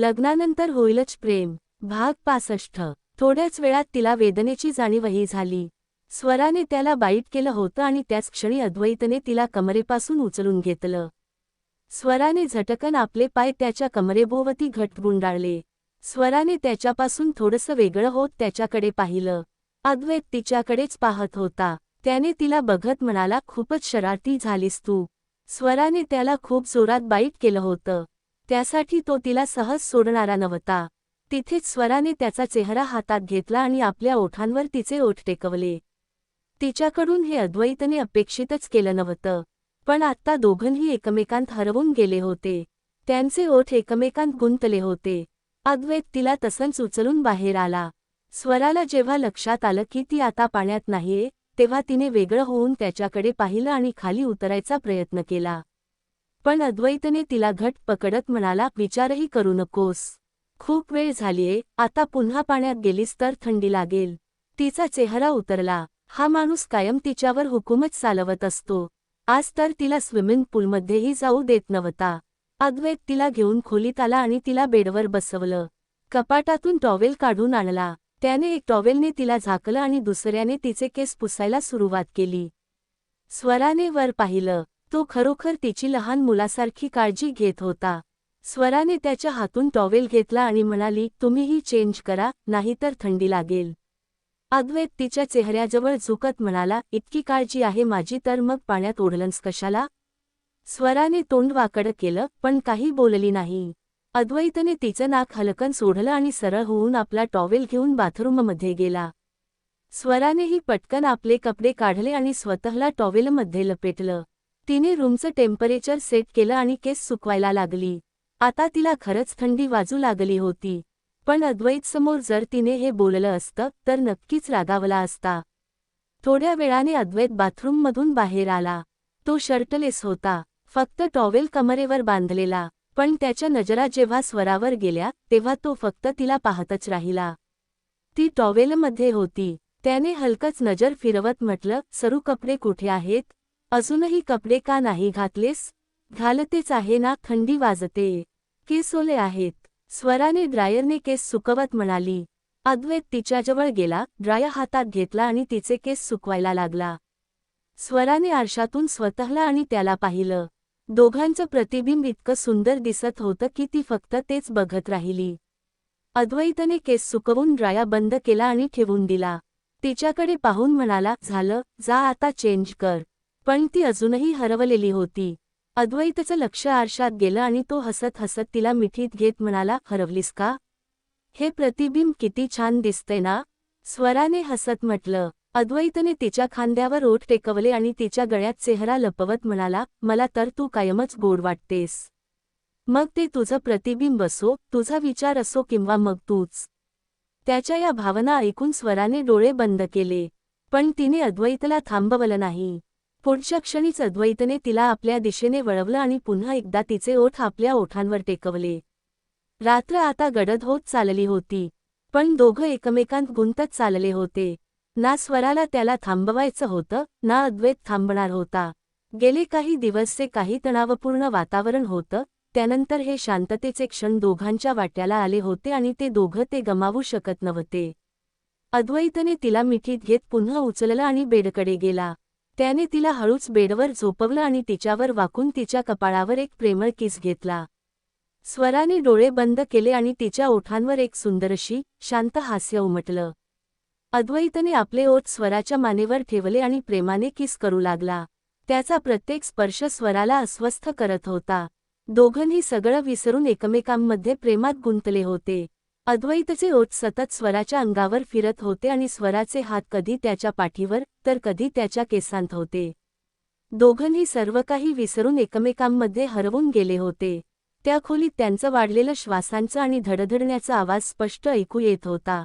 लग्नानंतर होईलच प्रेम. भाग पासष्ट. थोड्याच वेळात तिला वेदनेची जाणीवही झाली. स्वराने त्याला बाईट केलं होतं आणि त्याच क्षणी अद्वैतने तिला कमरेपासून उचलून घेतलं. स्वराने झटकन आपले पाय त्याच्या कमरेभोवती घट गुंडाळले. स्वराने त्याच्यापासून थोडंसं वेगळं होत त्याच्याकडे पाहिलं. अद्वैत तिच्याकडेच पाहत होता. त्याने तिला बघत म्हणाला खूपच शरारती झालीस तू. स्वराने त्याला खूप जोरात बाईट केलं होतं. त्यासाठी तो तिला सहज सोडणारा नव्हता. तिथेच स्वराने त्याचा चेहरा हातात घेतला आणि आपल्या ओठांवर तिचे ओठ टेकवले. तिच्याकडून हे अद्वैतने अपेक्षितच केलं नव्हतं. पण आत्ता दोघंही एकमेकांत हरवून गेले होते. त्यांचे ओठ एकमेकांत गुंतले होते. अद्वैत तिला तसंच उचलून बाहेर आला. स्वराला जेव्हा लक्षात आलं की ती आता पाण्यात नाहीये तेव्हा तिने वेगळं होऊन त्याच्याकडे पाहिलं आणि खाली उतरायचा प्रयत्न केला. पण अद्वैतने तिला घट पकडत म्हणाला विचारही करू नकोस. खूप वेळ झालीये आता पुन्हा पाण्यात गेलीस तर थंडी लागेल. तिचा चेहरा उतरला. हा माणूस कायम तिच्यावर हुकूमच चालवत असतो. आज तर तिला स्विमिंग पूलमध्येही जाऊ देत नव्हता. अद्वैत तिला घेऊन खोलीत आला आणि तिला बेडवर बसवलं. कपाटातून टॉवेल काढून आणला. त्याने एक टॉवेलने तिला झाकलं आणि दुसऱ्याने तिचे केस पुसायला सुरुवात केली. स्वराने वर पाहिलं. तो खरोखर तिची लहान मुलासारखी काळजी घेत होता. स्वराने त्याच्या हातून टॉवेल घेतला आणि म्हणाली तुम्हीही चेंज करा नाहीतर थंडी लागेल. अद्वैत तिच्या चेहऱ्याजवळ झुकत म्हणाला इतकी काळजी आहे माझी तर मग पाण्यात ओढलंस कशाला? स्वराने तोंड वाकड केलं पण काही बोलली नाही. अद्वैतने तिचं नाक हलकन सोडलं आणि सरळ होऊन आपला टॉवेल घेऊन बाथरूममध्ये गेला. स्वरानेही पटकन आपले कपडे काढले आणि स्वतःला टॉवेलमध्ये लपेटलं. तिने रूमचं टेम्परेचर सेट केलं आणि केस सुकवायला लागली. आता तिला खरंच थंडी वाजू लागली होती. पण अद्वैतसमोर जर तिने हे बोललं असतं तर नक्कीच रागावला असता. थोड्या वेळाने अद्वैत बाथरूममधून बाहेर आला. तो शर्टलेस होता. फक्त टॉवेल कमरेवर बांधलेला. पण त्याच्या नजरा जेव्हा स्वरावर गेल्या तेव्हा तो फक्त तिला पाहतच राहिला. ती टॉवेलमध्ये होती. त्याने हलकच नजर फिरवत म्हटलं सरू कपडे कुठे आहेत? अजूनही कपडे का नाही घातलेस? घालतेच आहे ना थंडी वाजते. केस ओले आहेत. स्वराने ड्रायरने केस सुकवत म्हणाली. अद्वैत तिच्याजवळ गेला ड्रायर हातात घेतला आणि तिचे केस सुकवायला लागला. स्वराने आरशातून स्वतःला आणि त्याला पाहिलं. दोघांचं प्रतिबिंब इतकं सुंदर दिसत होतं की ती फक्त तेच बघत राहिली. अद्वैतने केस सुकवून ड्राया बंद केला आणि ठेवून दिला. तिच्याकडे पाहून म्हणाला झालं जा आता चेंज कर. पण ती अजूनही हरवलेली होती. अद्वैतचं लक्ष आरशात गेलं आणि तो हसत हसत तिला मिठीत घेत म्हणाला हरवलीस का? हे प्रतिबिंब किती छान दिसतंय ना? स्वराने हसत म्हटलं. अद्वैतने तिच्या खांद्यावर ओठ टेकवले आणि तिच्या गळ्यात चेहरा लपवत म्हणाला मला तर तू कायमच गोड वाटतेस. मग ते तुझं प्रतिबिंब असो तुझा विचार असो किंवा मग तूच. त्याच्या या भावना ऐकून स्वराने डोळे बंद केले. पण तिने अद्वैतला थांबवलं नाही. पुढच्या क्षणीच अद्वैतने तिला आपल्या दिशेने वळवलं आणि पुन्हा एकदा तिचे ओठ आपल्या ओठांवर टेकवले. रात्र आता गडद होत चालली होती पण दोघं एकमेकांत गुंतत चालले होते. ना स्वराला त्याला थांबवायचं होतं ना अद्वैत थांबणार होता. गेले काही दिवसचे काही तणावपूर्ण वातावरण होतं त्यानंतर हे शांततेचे क्षण दोघांच्या वाट्याला आले होते आणि ते दोघं ते गमावू शकत नव्हते. अद्वैतने तिला मिठीत घेत पुन्हा उचललं आणि बेडकडे गेला. त्याने तिला हळूच बेडवर झोपवलं आणि तिच्यावर वाकून तिच्या कपाळावर एक प्रेमळ किस घेतला. स्वराने डोळे बंद केले आणि तिच्या ओठांवर एक सुंदरशी शांत हास्य उमटलं. अद्वैतने आपले ओठ स्वराच्या मानेवर ठेवले आणि प्रेमाने किस करू लागला. त्याचा प्रत्येक स्पर्श स्वराला अस्वस्थ करत होता. दोघंही सगळं विसरून एकमेकांमध्ये प्रेमात गुंतले होते. अद्वैतचे ओठ सतत स्वराच्या अंगावर फिरत होते आणि स्वराचे हात कधी त्याच्या पाठीवर तर कधी त्याच्या केसांत होते. दोघंही सर्व काही विसरून एकमेकांमध्ये हरवून गेले होते. त्या खोलीत त्यांचं वाढलेलं श्वासांचं आणि धडधडण्याचा आवाज स्पष्ट ऐकू येत होता.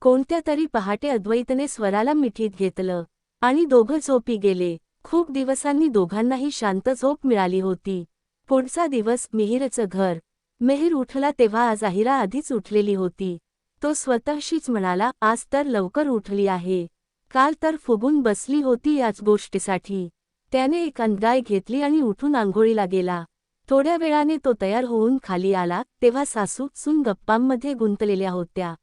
कोणत्या तरी पहाटे अद्वैतने स्वराला मिठीत घेतलं. आणि दोघं झोपी गेले. खूप दिवसांनी दोघांनाही शांत झोप मिळाली होती. पुढचा दिवस मिहिरचं घर. मेहर उठला तेव्हा आज आहिरा आधीच उठलेली होती. तो स्वतःशीच म्हणाला आज तर लवकर उठली आहे. काल तर फुगून बसली होती याच गोष्टीसाठी. त्याने एक अंदाय घेतली आणि उठून आंघोळीला गेला. थोड्या वेळाने तो तयार होऊन खाली आला तेव्हा सासू सून गप्पांमध्ये गुंतलेल्या होत्या.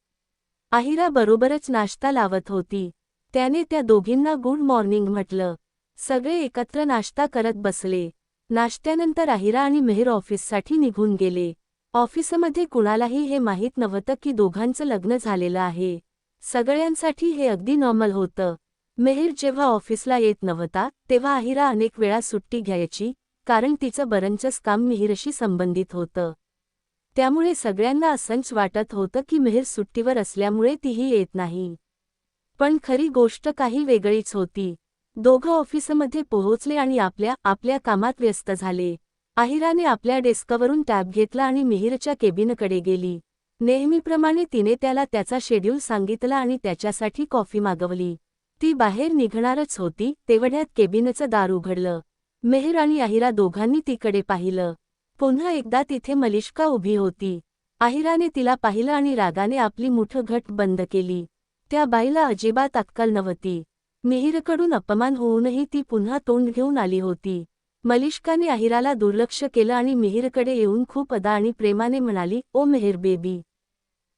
आहिरा बरोबरच नाश्ता लावत होती. त्याने त्या दोघींना गुड मॉर्निंग म्हटलं. सगळे एकत्र नाश्ता करत बसले. नाश्त्यानंतर आहिरा आणि मेहर ऑफिससाठी निघून गेले. ऑफिसमध्ये कुणालाही हे माहीत नव्हतं की दोघांचं लग्न झालेलं आहे. सगळ्यांसाठी हे अगदी नॉर्मल होतं. मेहर जेव्हा ऑफिसला येत नव्हता तेव्हा आहिरा अनेक वेळा सुट्टी घ्यायची कारण तिचं बरंचस काम मिहिरशी संबंधित होतं. त्यामुळे सगळ्यांना असंच वाटत होतं की मेहर सुट्टीवर असल्यामुळे तीही येत नाही. पण खरी गोष्ट काही वेगळीच होती. दोघं ऑफिसमध्ये पोहोचले आणि आपल्या आपल्या कामात व्यस्त झाले. आहिराने आपल्या डेस्कवरून टॅब घेतला आणि मिहिरच्या केबिनकडे गेली. नेहमीप्रमाणे तिने त्याला त्याचा शेड्यूल सांगितला आणि त्याच्यासाठी कॉफी मागवली. ती बाहेर निघणारच होती तेवढ्यात केबिनचं दार उघडलं. मेहर आणि आहिरा दोघांनी तिकडे पाहिलं. पुन्हा एकदा तिथे मलिष्का उभी होती. आहिराने तिला पाहिलं आणि रागाने आपली मुठ घट बंद केली. त्या बाईला अजिबात अक्कल नव्हती. मिहिरकडून अपमान होऊनही ती पुन्हा तोंड घेऊन आली होती. मलिष्काने आहिराला दुर्लक्ष केलं आणि मिहिरकडे येऊन खूप अदा आणि प्रेमाने म्हणाली ओ Mehar baby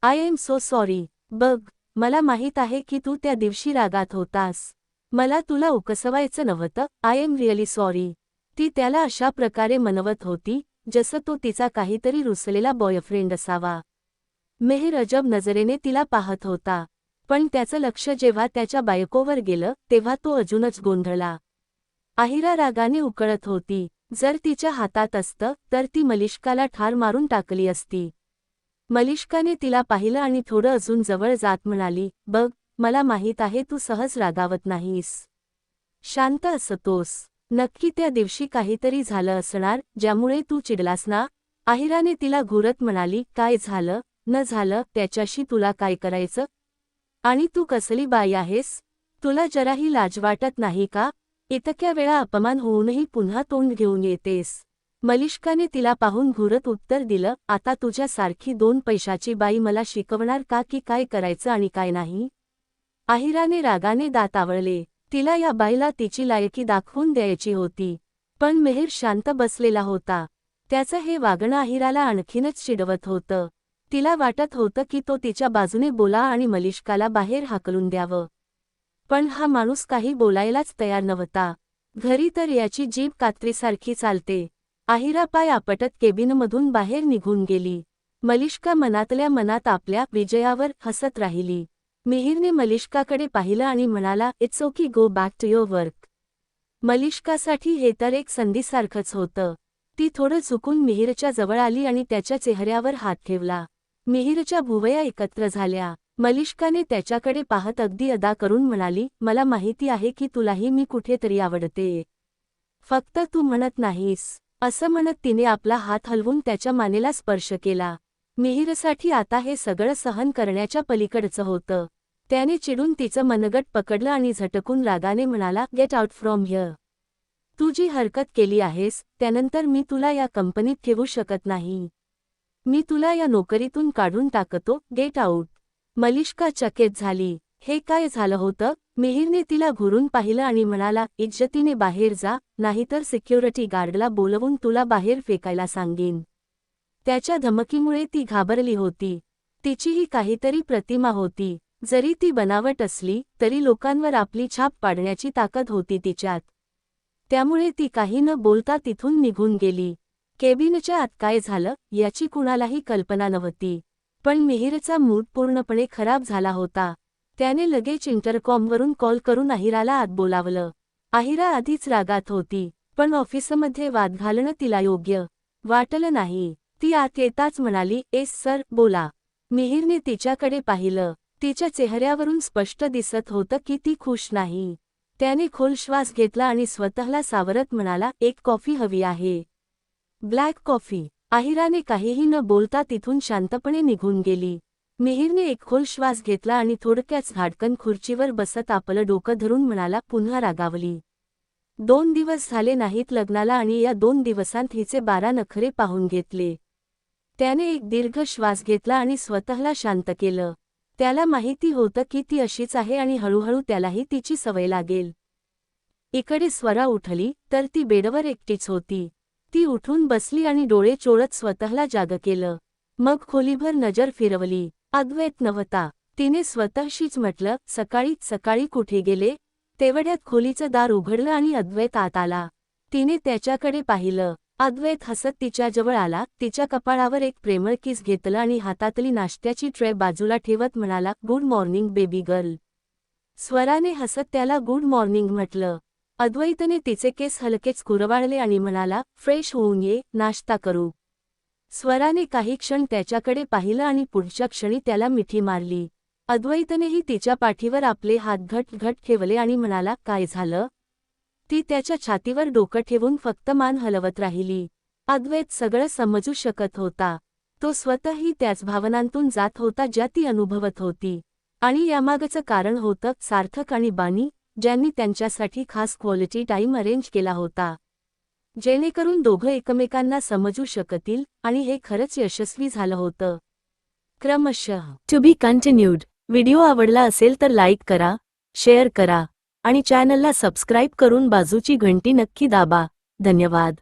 I am so sorry बघ मला माहीत आहे की तू त्या दिवशी रागात होतास. मला तुला उकसवायचं नव्हतं. आय एम रिअली सॉरी ती त्याला अशा प्रकारे मनवत होती जसं तो तिचा काहीतरी रुसलेला बॉयफ्रेंड असावा. मेहर अजब नजरेने तिला पाहत होता. पण त्याचं लक्ष जेव्हा त्याच्या बायकोवर गेलं तेव्हा तो अजूनच गोंधळला. आहिरा रागाने उकळत होती. जर तिच्या हातात असतं तर ती मलिष्काला ठार मारून टाकली असती. मलिष्काने तिला पाहिलं आणि थोडं अजून जवळ जात म्हणाली बघ मला माहीत आहे तू सहज रागावत नाहीस. शांत असतोस. नक्की त्या दिवशी काहीतरी झालं असणार ज्यामुळे तू चिडलास ना? आहिराने तिला घुरत म्हणाली काय झालं? न झालं? त्याच्याशी तुला काय करायचं? आणि तू कसली बाई आहेस? तुला जराही लाज वाटत नाही का? इतक्या वेळा अपमान होऊनही पुन्हा तोंड घेऊन येतेस. मलिष्काने तिला पाहून घुरत उत्तर दिलं आता तुझ्यासारखी दोन पैशाची बाई मला शिकवणार का की काय करायचं आणि काय नाही? आहिराने रागाने दात आवळले. तिला या बाईला तिची लायकी दाखवून द्यायची होती. पण मेहर शांत बसलेला होता. त्याचं हे वागणं आहिराला आणखीनच चिडवत होतं. तिला वाटत होतं की तो तिच्या बाजूने बोला आणि मलिष्काला बाहेर हाकलून द्यावं. पण हा माणूस काही बोलायलाच तयार नव्हता. घरी तर याची जीभ कात्रीसारखी चालते. आहिरा पाय आपटत केबिनमधून बाहेर निघून गेली. मलिष्का मनातल्या मनात आपल्या विजयावर हसत राहिली. मिहिरने मलिष्काकडे पाहिलं आणि म्हणाला it's okay go back to your work मलिष्कासाठी हे तर एक संधीसारखंच होतं. ती थोडं चुकून मिहिरच्या जवळ आली आणि त्याच्या चेहऱ्यावर हात ठेवला. मिहिरच्या भुवया एकत्र झाल्या. मलिष्काने त्याच्याकडे पाहत अगदी अदा करून म्हणाली मला माहिती आहे की तुलाही मी कुठेतरी आवडते. फक्त तू म्हणत नाहीस. असं म्हणत तिने आपला हात हलवून त्याच्या मानेला स्पर्श केला. मिहिरसाठी आता हे सगळं सहन करण्याच्या पलीकडचं होतं. त्याने चिडून तिचं मनगट पकडलं आणि झटकून रागाने म्हणाला गेट आउट फ्रॉम हिअर तू जी हरकत केली आहेस त्यानंतर मी तुला या कंपनीत ठेवू शकत नाही. मी तुला या नोकरीतून काढून टाकतो. गेट आऊट मलिष्का चकित झाली. हे काय झालं होतं? मिहिरने तिला घुरून पाहिलं आणि म्हणाला इज्जतीने बाहेर जा नाहीतर सिक्युरिटी गार्डला बोलवून तुला बाहेर फेकायला सांगेन. त्याच्या धमकीमुळे ती घाबरली होती. तिचीही काहीतरी प्रतिमा होती. जरी ती बनावट असली तरी लोकांवर आपली छाप पाडण्याची ताकद होती तिच्यात. त्यामुळे ती काही न बोलता तिथून निघून गेली. केबिनच्या आत काय झालं याची कुणालाही कल्पना नव्हती. पण मिहिरचा मूड पूर्णपणे खराब झाला होता. त्याने लगेच इंटरकॉमवरून कॉल करून आहिराला आत बोलावलं. आहिरा आधीच रागात होती पण ऑफिसमध्ये वाद घालणं तिला योग्य वाटलं नाही. ती आत येताच म्हणाली एस सर बोला. मिहिरने तिच्याकडे पाहिलं. तिच्या चेहऱ्यावरून स्पष्ट दिसत होतं की ती खुश नाही. त्याने खोल श्वास घेतला आणि स्वतःला सावरत म्हणाला एक कॉफी हवी आहे. Black coffee. आहिराने काहीही न बोलता तिथून शांतपणे निघून गेली. मिहिरने एक खोल श्वास घेतला आणि थोडक्याच घाटकन खुर्चीवर बसत आपलं डोकं धरून म्हणाला पुन्हा रागावली. दोन दिवस झाले नाहीत लग्नाला आणि या दोन दिवसांत हिचे बारा नखरे पाहून घेतले. त्याने एक दीर्घ श्वास घेतला आणि स्वतःला शांत केलं. त्याला माहिती होतं की ती अशीच आहे आणि हळूहळू त्यालाही तिची सवय लागेल. इकडे स्वरा उठली तर ती बेडवर एकटीच होती. ती उठून बसली आणि डोळे चोळत स्वतःला जाग केलं. मग खोलीभर नजर फिरवली. अद्वैत नव्हता. तिने स्वतःशीच म्हटलं सकाळी सकाळी कुठे गेले? तेवढ्यात खोलीचं दार उघडलं आणि अद्वैत आत आला. तिने त्याच्याकडे पाहिलं. अद्वैत हसत तिच्याजवळ आला. तिच्या कपाळावर एक प्रेमळ किस घेतलं आणि हातातली नाश्त्याची ट्रे बाजूला ठेवत म्हणाला गुड मॉर्निंग बेबी गर्ल. स्वराने हसत त्याला गुड मॉर्निंग म्हटलं. अद्वैतने तिचे केस हलकेच कुरवाळले आणि म्हणाला फ्रेश होऊन ये नाश्ता करू. स्वराने काही क्षण त्याच्याकडे पाहिलं आणि पुढच्या क्षणी त्याला मिठी मारली. अद्वैतनेही तिच्या पाठीवर आपले हात घट घट ठेवले आणि म्हणाला काय झालं? ती त्याच्या छातीवर डोकं ठेवून फक्त मान हलवत राहिली. अद्वैत सगळं समजू शकत होता. तो स्वतःही त्याच भावनांतून जात होता ज्या ती अनुभवत होती. आणि यामागचं कारण होतं सार्थक आणि बानी ज्यांनी त्यांच्यासाठी खास क्वालिटी टाईम अरेंज केला होता. जेणेकरून दोघं एकमेकांना समजू शकतील आणि हे खरंच यशस्वी झालं होतं. क्रमशः. टू बी कंटिन्यूड व्हिडिओ आवडला असेल तर लाईक करा शेअर करा आणि चॅनलला सबस्क्राईब करून बाजूची घंटी नक्की दाबा. धन्यवाद.